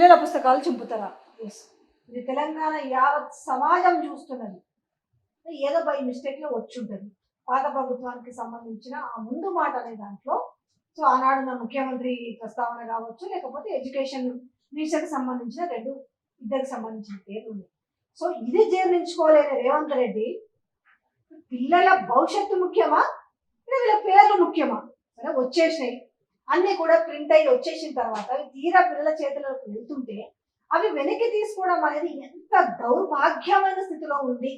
పిల్లల పుస్తకాలు చింపుతారా? ఎస్ ఇది తెలంగాణ యావత్ సమాజం చూస్తున్నది. ఏదో బై మిస్టేక్లో వచ్చి ఉంటుంది పాత ప్రభుత్వానికి సంబంధించిన ఆ ముందు మాట అనే దాంట్లో. సో ఆనాడున్న ముఖ్యమంత్రి ప్రస్తావన కావచ్చు లేకపోతే ఎడ్యుకేషన్ మినిస్టర్కి సంబంధించిన రెండు ఇద్దరికి సంబంధించిన పేర్లు ఉన్నాయి. సో ఇది జీర్ణించుకోలేని రేవంత్ రెడ్డి. పిల్లల భవిష్యత్తు ముఖ్యమా? లేదా వీళ్ళ పేర్లు ముఖ్యమా? సరే వచ్చేసినాయి. అన్నీ కూడా ప్రింట్ అయ్యి వచ్చేసిన తర్వాత అవి తీరా పిల్లల చేతులకు వెళ్తుంటే అవి వెనక్కి తీసుకోవడం అనేది ఎంత దౌర్భాగ్యమైన స్థితిలో ఉంది.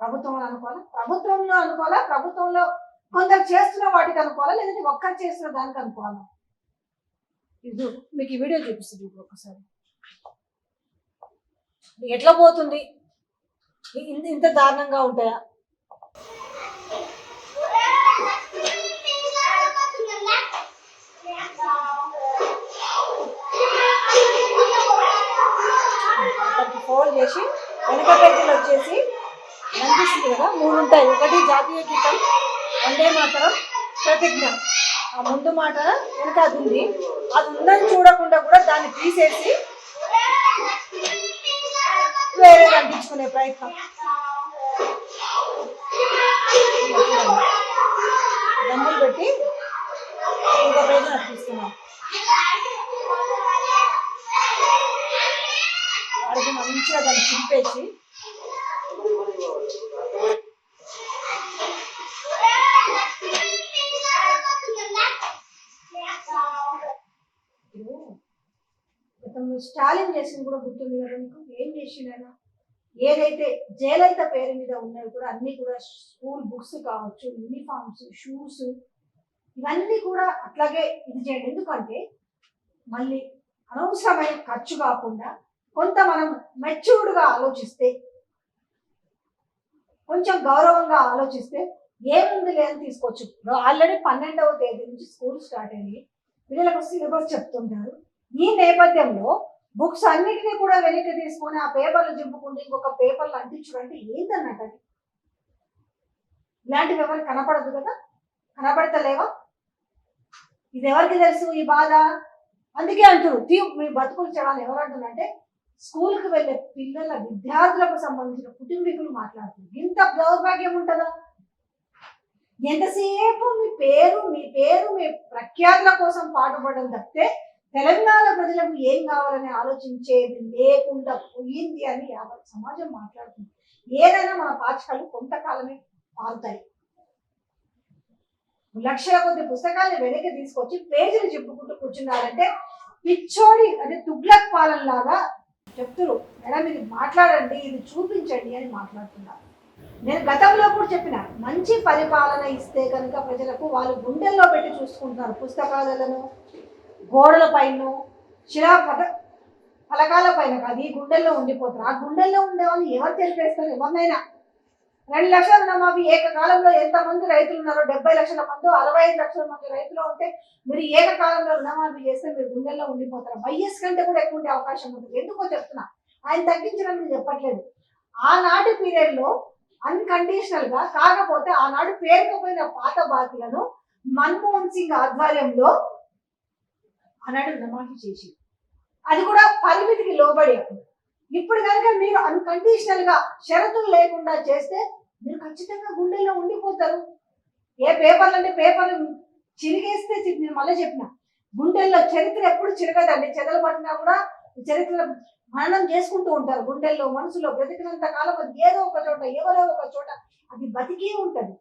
ప్రభుత్వం అనుకోవాలా? ప్రభుత్వంలో అనుకోవాలా? ప్రభుత్వంలో కొందరు చేస్తున్న వాటికి అనుకోవాలా? లేదంటే ఒక్కరు చేస్తున్న దానికి అనుకోవాలా? ఇది మీకు ఈ వీడియో చూపిస్తుంది ఇప్పుడు ఒకసారి ఎట్లా పోతుంది? ఇంత ఇంత దారుణంగా ఉంటాయా? వెనక వచ్చేసి కనిపిస్తుంది కదా మూడు ఉంటాయి. ఒకటి జాతీయ గీతం వందే మాత్రం ప్రతిజ్ఞ. ఆ ముందు మాట వెనక అది ఉంది. అది ఉందని చూడకుండా కూడా దాన్ని తీసేసి వేరే కనిపించుకునే ప్రయత్నం. దండలు పెట్టి ఇంకో పేజీ అర్పిస్తున్నాం వాడికి మంచిగా దాన్ని చింపేసి స్టాలిన్ చేసింది కూడా గుర్తుంది కదా మీకు? ఏం చేసిండు ఏదైతే జయలలిత పేరు మీద ఉన్నాయో కూడా అన్ని కూడా స్కూల్ బుక్స్ కావచ్చు యూనిఫామ్స్ షూస్ ఇవన్నీ కూడా అట్లాగే ఇది చేయండి. ఎందుకంటే మళ్ళీ అనవసరమైన ఖర్చు కాకుండా కొంత మనం మెచ్యూర్డ్గా ఆలోచిస్తే కొంచెం గౌరవంగా ఆలోచిస్తే ఏముంది లేదని తీసుకోవచ్చు. ఆల్రెడీ పన్నెండవ తేదీ నుంచి స్కూల్ స్టార్ట్ అయ్యి పిల్లలకు సిలబస్ చెప్తుంటారు. ఈ నేపథ్యంలో బుక్స్ అన్నిటినీ కూడా వెనక్కి తీసుకొని ఆ పేపర్లు దింపుకుంటే ఇంకొక పేపర్లు అంటించడం ఏంటన్నట్టు అది? ఇలాంటివి ఎవరు కనపడదు కదా? కనపడతలేవా? ఇది ఎవరికి తెలుసు ఈ బాధ? అందుకే అంటారు తీ మీ బతుకులు చెడాలి ఎవరు అంటున్నారంటే స్కూల్కి వెళ్ళే పిల్లల విద్యార్థులకు సంబంధించిన కుటుంబీకులు మాట్లాడుతున్నారు ఇంత దౌర్భాగ్యం ఉంటుందా? ఎంతసేపు మీ పేరు మీ పేరు మీ ప్రఖ్యాతుల కోసం పాటుపడడం తప్పితే తెలంగాణ ప్రజలకు ఏం కావాలని ఆలోచించేది లేకుండా పోయింది అని యావత్ సమాజం మాట్లాడుతుంది. ఏదైనా మన పాఠశాలలు కొంతకాలమే పాలుతాయి లక్షల కొద్ది పుస్తకాలను వెనక్కి తీసుకొచ్చి పేజీలు చెప్పుకుంటూ కూర్చున్నారంటే పిచ్చోడి అంటే తుగ్లక్ పాలన లాగా చెప్తురు. మేడం ఇది మాట్లాడండి ఇది చూపించండి అని మాట్లాడుతున్నారు. నేను గతంలో కూడా చెప్పిన మంచి పరిపాలన ఇస్తే కనుక ప్రజలకు వాళ్ళు గుండెల్లో పెట్టి చూసుకుంటున్నారు పుస్తకాలను గోడల పైన శిలా పద ఫలకాల పైన కాదు ఈ గుండెల్లో ఉండిపోతారు. ఆ గుండెల్లో ఉండేవాళ్ళు ఎవరు తెలిపేస్తారు? ఎవరినైనా? రెండు లక్షల రుణమాఫీ ఏకకాలంలో ఎంతమంది రైతులు ఉన్నారో డెబ్బై లక్షల మంది అరవై ఐదు లక్షల మంది రైతులు ఉంటే మీరు ఏకకాలంలో రుణమాఫీ చేస్తే మీరు గుండెల్లో ఉండిపోతారు. వైఎస్ కంటే కూడా ఎక్కువ ఉండే అవకాశం ఉంటుంది. ఎందుకో చెప్తున్నా? ఆయన తగ్గించడానికి చెప్పట్లేదు. ఆనాటి పీరియడ్లో అన్కండిషనల్గా కాకపోతే ఆనాడు పేరుకుపోయిన పాత బాకీలను మన్మోహన్ సింగ్ ఆధ్వర్యంలో ఆనాడు రుణమాఫీ చేసి. అది కూడా పరిమితికి లోబడి ఇప్పుడు కనుక మీరు అన్కండిషనల్గా షరతులు లేకుండా చేస్తే మీరు ఖచ్చితంగా గుండెల్లో ఉండిపోతారు. ఏ పేపర్లు అంటే పేపర్లు చిరిగేస్తే నేను మళ్ళీ చెప్పిన. గుండెల్లో చరిత్ర ఎప్పుడు చిరగదండి. చెదలు పట్టినా కూడా చరిత్ర మననం చేసుకుంటూ ఉంటారు. గుండెల్లో మనసులో బ్రతికినంత కాలం అది ఏదో ఒక చోట ఎవరో ఒక చోట అది బతికి ఉంటుంది.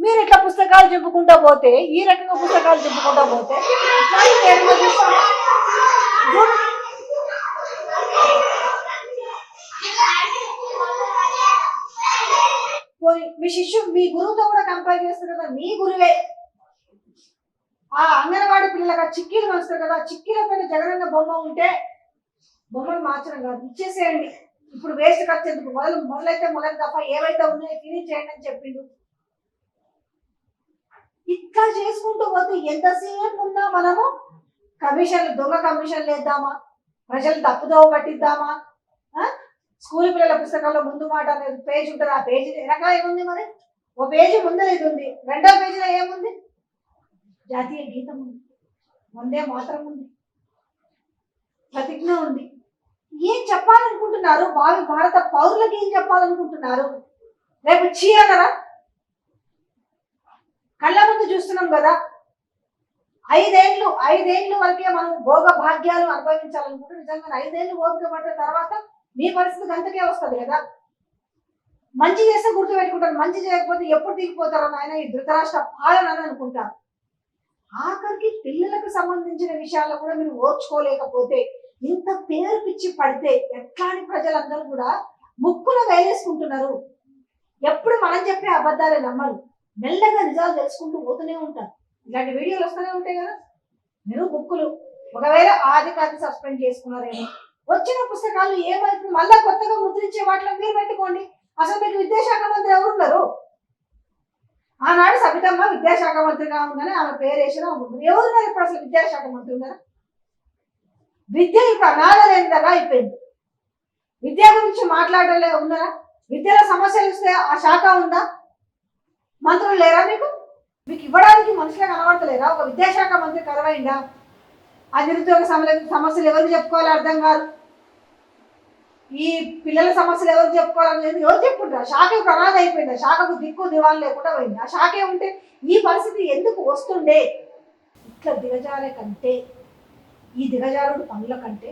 మీరు ఇట్లా పుస్తకాలు చెప్పుకుంటా పోతే ఈ రకంగా పుస్తకాలు చెప్పుకుంటా పోతే మీ శిష్యు మీ గురువుతో కూడా కంపేర్ చేస్తారు కదా మీ గురువే. ఆ అంగన్వాడి పిల్లలకు ఆ చిక్కీలు వస్తారు కదా ఆ చిక్కీల పైన జగనన్న బొమ్మ ఉంటే బొమ్మను మార్చడం కాదు ఇచ్చేసేయండి. ఇప్పుడు వేస్ట్ ఖర్చు ఎందుకు? మొదలు మొదలైతే మొదలు తప్ప ఏవైతే ఉన్నాయో తిని చేయండి అని చెప్పిండు. ఇట్లా చేసుకుంటూ పోతే ఎంతసేపు ఉన్నా మనము కమిషన్లు దొంగ కమిషన్లు వేద్దామా? ప్రజలు తప్పుదోవ పట్టిద్దామా? స్కూల్ పిల్లల పుస్తకంలో ముందు మాట అనేది పేజ్ ఉంటుంది ఆ పేజీ వెనకాల ఏముంది మరి? ఓ పేజీ ముందే ఇది ఉంది రెండో పేజీలో ఏముంది? జాతీయ గీతం ఉంది వందే మాత్రం ఉంది ప్రతిజ్ఞ ఉంది. ఏం చెప్పాలనుకుంటున్నారు? భావి భారత పౌరులకి ఏం చెప్పాలనుకుంటున్నారు? రేపు చీ అనరా కళ్ళ ముందు చూస్తున్నాం కదా? ఐదేళ్ళు ఐదేళ్ళు వరకే మనం భోగ భాగ్యాలు అనుభవించాలనుకుంటే నిజంగా ఐదేళ్ళు ఓపిక పడిన తర్వాత మీ పరిస్థితి అంతకే వస్తుంది కదా? మంచి చేస్తే గుర్తు పెట్టుకుంటారు మంచి చేయకపోతే ఎప్పుడు దిగిపోతారో నాయన ఈ ధృతరాష్ట్ర పాలన అని అనుకుంటారు. ఆఖరికి పిల్లలకు సంబంధించిన విషయాల్లో కూడా మీరు ఓర్చుకోలేకపోతే ఇంత పేరు పిచ్చి పడితే ఎట్లాంటి ప్రజలందరూ కూడా ముక్కున వేలేసుకుంటున్నారు. ఎప్పుడు మనం చెప్పే అబద్ధాలే నమ్మరు. మెల్లగా నిజాలు తెలుసుకుంటూ పోతూనే ఉంటారు. ఇలాంటి వీడియోలు వస్తూనే ఉంటాయి కదా? మీరు బుక్కులు. ఒకవేళ ఆది కాదు సస్పెండ్ చేసుకున్నారేమో. వచ్చిన పుస్తకాలు ఏమైతుంది మళ్ళా కొత్తగా ముద్రించే వాటిలో మీరు పెట్టుకోండి. అసలు మీకు విద్యాశాఖ మంత్రి ఎవరున్నారు? ఆనాడు సబితమ్మ విద్యాశాఖ మంత్రిగా ఉందని ఆమె పేరు వేసిన ఎవరున్నారు ఇప్పుడు అసలు విద్యాశాఖ మంత్రి ఉన్నారా? విద్య ఇప్పుడు అనాథ అయిపోయింది. విద్య గురించి మాట్లాడలే ఉన్నారా? విద్యలో సమస్యలు ఇస్తే ఆ శాఖ ఉందా? మంత్రులు లేరా మీకు? మీకు ఇవ్వడానికి మనుషులే కనబడతలేరా? ఒక విద్యాశాఖ మంత్రి కరవైందా? ఆ నిరుద్యోగ సమస్యలు ఎవరు చెప్పుకోవాలో అర్థం కాదు. ఈ పిల్లల సమస్యలు ఎవరు చెప్పుకోవాలని లేదు ఎవరు చెప్పుకుంటారు? శాఖ ప్రమాద అయిపోయింది? శాఖకు దిక్కు దివాలు లేకుండా పోయింది? ఆ శాఖే ఉంటే ఈ పరిస్థితి ఎందుకు వస్తుండే? ఇట్లా దిగజారే కంటే ఈ దిగజారుడు పనుల కంటే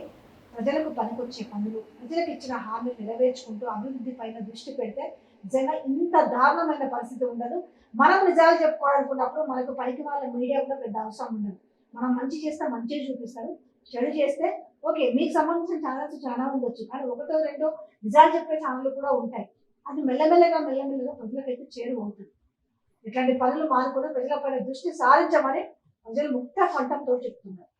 ప్రజలకు పనికొచ్చే పనులు ప్రజలకు ఇచ్చిన హామీలు నెరవేర్చుకుంటూ అభివృద్ధి పైన దృష్టి పెడితే నిజంగా ఇంత దారుణమైన పరిస్థితి ఉండదు. మనం నిజాలు చెప్పుకోవాలనుకున్నప్పుడు మనకు పైకి వాళ్ళ మీడియా కూడా పెద్ద అవసరం ఉండదు. మనం మంచి చేస్తే మంచిగా చూపిస్తారు. చెడు చేస్తే ఓకే మీకు సంబంధించిన ఛానల్స్ చాలా ఉండొచ్చు. కానీ ఒకటో రెండో నిజాలు చెప్పే ఛానళ్ళు కూడా ఉంటాయి. అది మెల్లమెల్లగా మెల్లమెల్లగా ప్రజలకైతే చేరువవుతుంది. ఇట్లాంటి పనులు మానుకొని ప్రజలపైన దృష్టి సారించమని ప్రజలు ముక్త కంఠంతో చెప్తున్నారు.